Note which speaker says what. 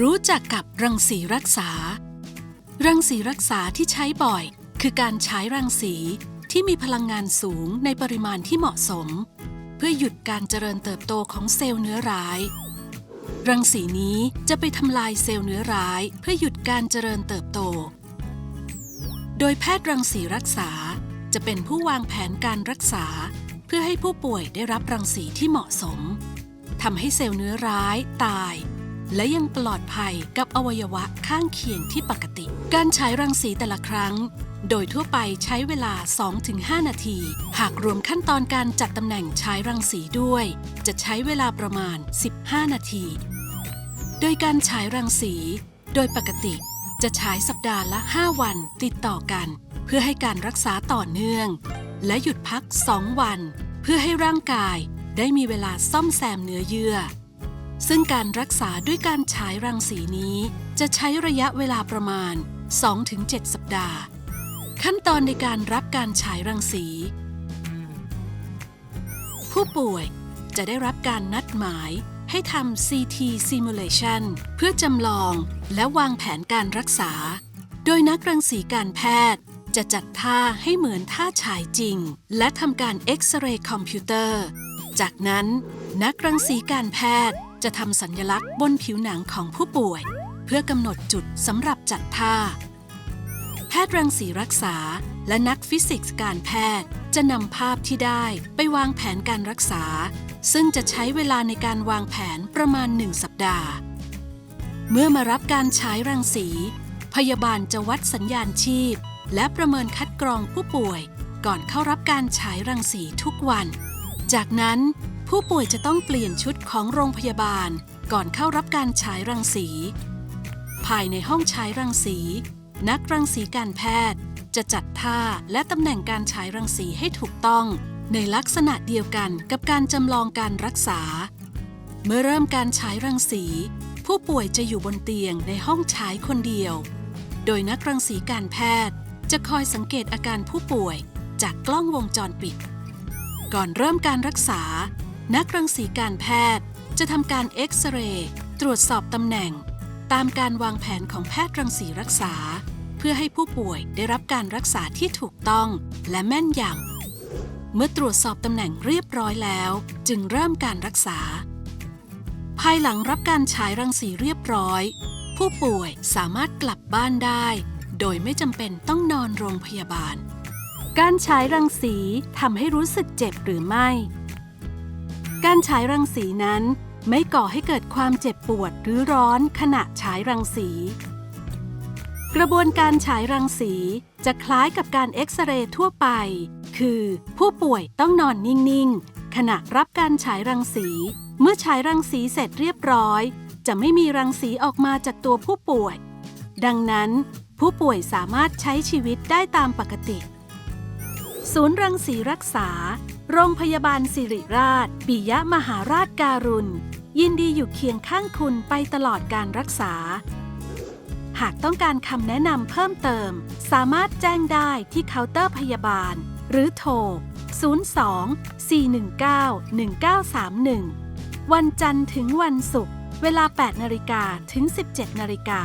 Speaker 1: รู้จักกับรังสีรักษา รังสีรักษาที่ใช้บ่อย คือการใช้รังสีที่มีพลังงานสูงในปริมาณที่เหมาะสม เพื่อหยุดการเจริญเติบโตของเซลล์เนื้อร้าย รังสีนี้จะไปทำลายเซลล์เนื้อร้ายเพื่อหยุดการเจริญเติบโต โดยแพทย์รังสีรักษาจะเป็นผู้วางแผนการรักษา เพื่อให้ผู้ป่วยได้รับรังสีที่เหมาะสมทำให้เซลล์เนื้อร้ายตาย และยังปลอดภัยกับอวัยวะข้างเคียงที่ปกติ การใช้รังสีแต่ละครั้ง โดยทั่วไปใช้เวลา 2-5 นาที หากรวมขั้นตอนการจัดตำแหน่งใช้รังสีด้วย จะใช้เวลาประมาณ 15 นาที โดยการฉายรังสี โดยปกติจะฉายสัปดาห์ละ 5 วันติดต่อกัน เพื่อให้การรักษาต่อเนื่อง และหยุดพัก 2 วัน เพื่อให้ร่างกายได้มีเวลาซ่อมแซมเนื้อเยื่อ ซึ่งการรักษาด้วยการฉายรังสีนี้ จะใช้ระยะเวลาประมาณ 2-7 สัปดาห์ ขั้นตอนในการรับการฉายรังสี ผู้ป่วยจะได้รับการนัดหมายให้ทำ CT simulation เพื่อจำลองและวางแผนการรักษา โดยนักรังสีการแพทย์จะจัดท่าให้เหมือนท่าฉายจริง และทำการเอ็กซเรย์คอมพิวเตอร์ จากนั้นนักรังสีการแพทย์ จะทำสัญลักษณ์บนผิวหนังของผู้ป่วย เพื่อกำหนดจุดสำหรับจัดท่า แพทย์รังสีรักษาและนักฟิสิกส์การแพทย์จะนำภาพที่ได้ไปวางแผนการรักษา ซึ่งจะใช้เวลาในการวางแผนประมาณ1สัปดาห์ เมื่อมารับการฉายรังสี พยาบาลจะวัดสัญญาณชีพ และประเมินคัดกรองผู้ป่วย ก่อนเข้ารับการฉายรังสีทุกวัน จากนั้น ผู้ป่วยจะต้องเปลี่ยนชุดของโรงพยาบาล ก่อนเข้ารับการฉายรังสี ภายในห้องฉายรังสี นักรังสีการแพทย์ จะจัดท่าและตำแหน่งการฉายรังสีให้ถูกต้อง ในลักษณะเดียวกันกับการจำลองการรักษา เมื่อเริ่มการฉายรังสี ผู้ป่วยจะอยู่บนเตียงในห้องฉายคนเดียว โดยนักรังสีการแพทย์ จะคอยสังเกตอาการผู้ป่วยจากกล้องวงจรปิด ก่อนเริ่มการรักษา นักรังสีการแพทย์จะทำการเอ็กซเรย์ตรวจสอบตำแหน่ง ตามการวางแผนของแพทย์รังสีรักษา เพื่อให้ผู้ป่วยได้รับการรักษาที่ถูกต้องและแม่นยำเมื่อตรวจสอบตำแหน่งเรียบร้อยแล้ว จึงเริ่มการรักษา ภายหลังรับการฉายรังสีเรียบร้อย ผู้ป่วยสามารถกลับบ้านได้ โดยไม่จำเป็นต้องนอนโรงพยาบาล การฉายรังสีทำให้รู้สึกเจ็บหรือไม่ การฉายรังสีนั้นไม่ก่อให้เกิดความเจ็บปวดหรือร้อนขณะฉายรังสี กระบวนการฉายรังสีจะคล้ายกับการเอ็กซเรย์ทั่วไป คือ ผู้ป่วยต้องนอนนิ่ง ๆ ขณะรับการฉายรังสี เมื่อฉายรังสีเสร็จเรียบร้อย จะไม่มีรังสีออกมาจากตัวผู้ป่วย ดังนั้น ผู้ป่วยสามารถใช้ชีวิตได้ตามปกติ ศูนย์รังสีรักษา โรงพยาบาลสิริราช ปิยะมหาราชการุณ ยินดีอยู่เคียงข้างคุณไปตลอดการรักษา หากต้องการคำแนะนำเพิ่มเติม สามารถแจ้งได้ที่เคาน์เตอร์พยาบาล หรือโทร 02 419 1931 วันจันทร์ถึงวันศุกร์เวลา 8นาฬิกาถึง 17นาฬิกา